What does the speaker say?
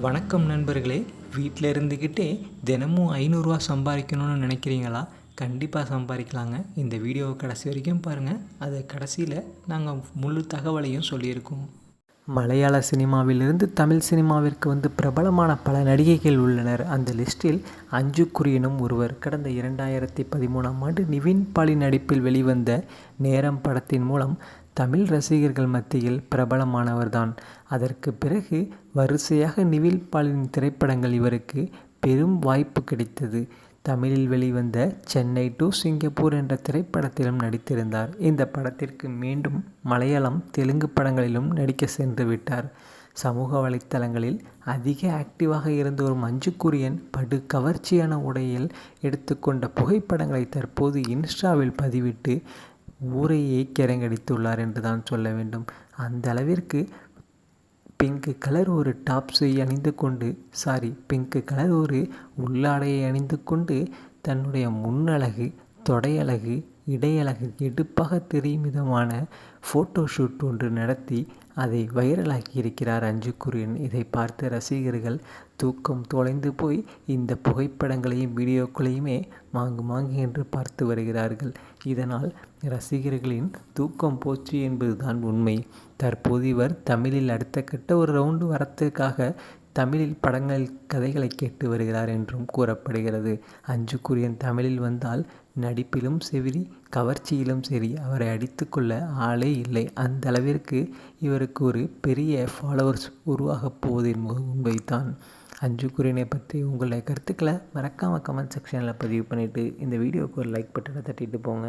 வணக்கம் நண்பர்களே. வீட்டில் இருந்துக்கிட்டே தினமும் ஐநூறுரூவா சம்பாதிக்கணும்னு நினைக்கிறீங்களா? கண்டிப்பாக சம்பாதிக்கலாங்க இந்த வீடியோவை கடைசி வரைக்கும் பாருங்கள் அது கடைசியில் நாங்கள் முழு தகவலையும் சொல்லியிருக்கோம். மலையாள சினிமாவிலிருந்து தமிழ் சினிமாவிற்கு வந்து பிரபலமான பல நடிகைகள் உள்ளனர். அந்த லிஸ்டில் அஞ்சு குரியனும் ஒருவர். கடந்த இரண்டாயிரத்தி பதிமூணாம் ஆண்டு நிவின் பாலி நடிப்பில் வெளிவந்த நேரம் படத்தின் மூலம் தமிழ் ரசிகர்கள் மத்தியில் பிரபலமானவர்தான். அதற்கு பிறகு வரிசையாக நிவில் பாலின் திரைப்படங்கள் இவருக்கு பெரும் வாய்ப்பு கிடைத்தது. தமிழில் வெளிவந்த சென்னை டு சிங்கப்பூர் என்ற திரைப்படத்திலும் நடித்திருந்தார். இந்த படத்திற்கு மீண்டும் மலையாளம் தெலுங்கு படங்களிலும் நடிக்க சென்று விட்டார். சமூக வலைத்தளங்களில் அதிக ஆக்டிவாக இருந்த ஒரு மஞ்சு குரியன் படு கவர்ச்சியான உடையில் எடுத்துக்கொண்ட புகைப்படங்களை தற்போது இன்ஸ்டாவில் பதிவிட்டு ஊரையே கிறங்கடித்துள்ளார் என்று தான் சொல்ல வேண்டும். அந்த அளவிற்கு பிங்க் கலர் ஒரு டாப்ஸை அணிந்து கொண்டு சாரி பிங்க் கலர் ஒரு உள்ளாடையை அணிந்து கொண்டு தன்னுடைய முன்னழகு தொடையழகு இடையழகு எடுப்பாக தெரியும் விதமான ஃபோட்டோ ஷூட் ஒன்று நடத்தி அதை வைரலாக்கி இருக்கிறார் அஞ்சு குரியன் இதை பார்த்த ரசிகர்கள் தூக்கம் தொலைந்து போய் இந்த புகைப்படங்களையும் வீடியோக்களையுமே மாங்கு மாங்கு என்று பார்த்து வருகிறார்கள். இதனால் ரசிகர்களின் தூக்கம் போச்சு என்பதுதான் உண்மை. தற்போது இவர் தமிழில் அடுத்த கட்ட ஒரு ரவுண்டு வரத்துக்காக தமிழில் படங்கள் கதைகளை கேட்டு வருகிறார் என்றும் கூறப்படுகிறது. அஞ்சு குரியன் தமிழில் வந்தால் நடிப்பிலும் செவிரி கவர்ச்சியிலும் சரி அவரை அடித்துக்கொள்ள ஆளே இல்லை. அந்த அளவிற்கு இவருக்கு ஒரு பெரிய ஃபாலோவர்ஸ் உருவாகப் போவது என்பது உண்மைதான் அஞ்சு குரியனை பற்றி உங்களுடைய கருத்துக்களை மறக்காமல் கமெண்ட் செக்ஷனில் பதிவு பண்ணிவிட்டு இந்த வீடியோவுக்கு ஒரு லைக் பட்டனை தட்டிட்டு போங்க.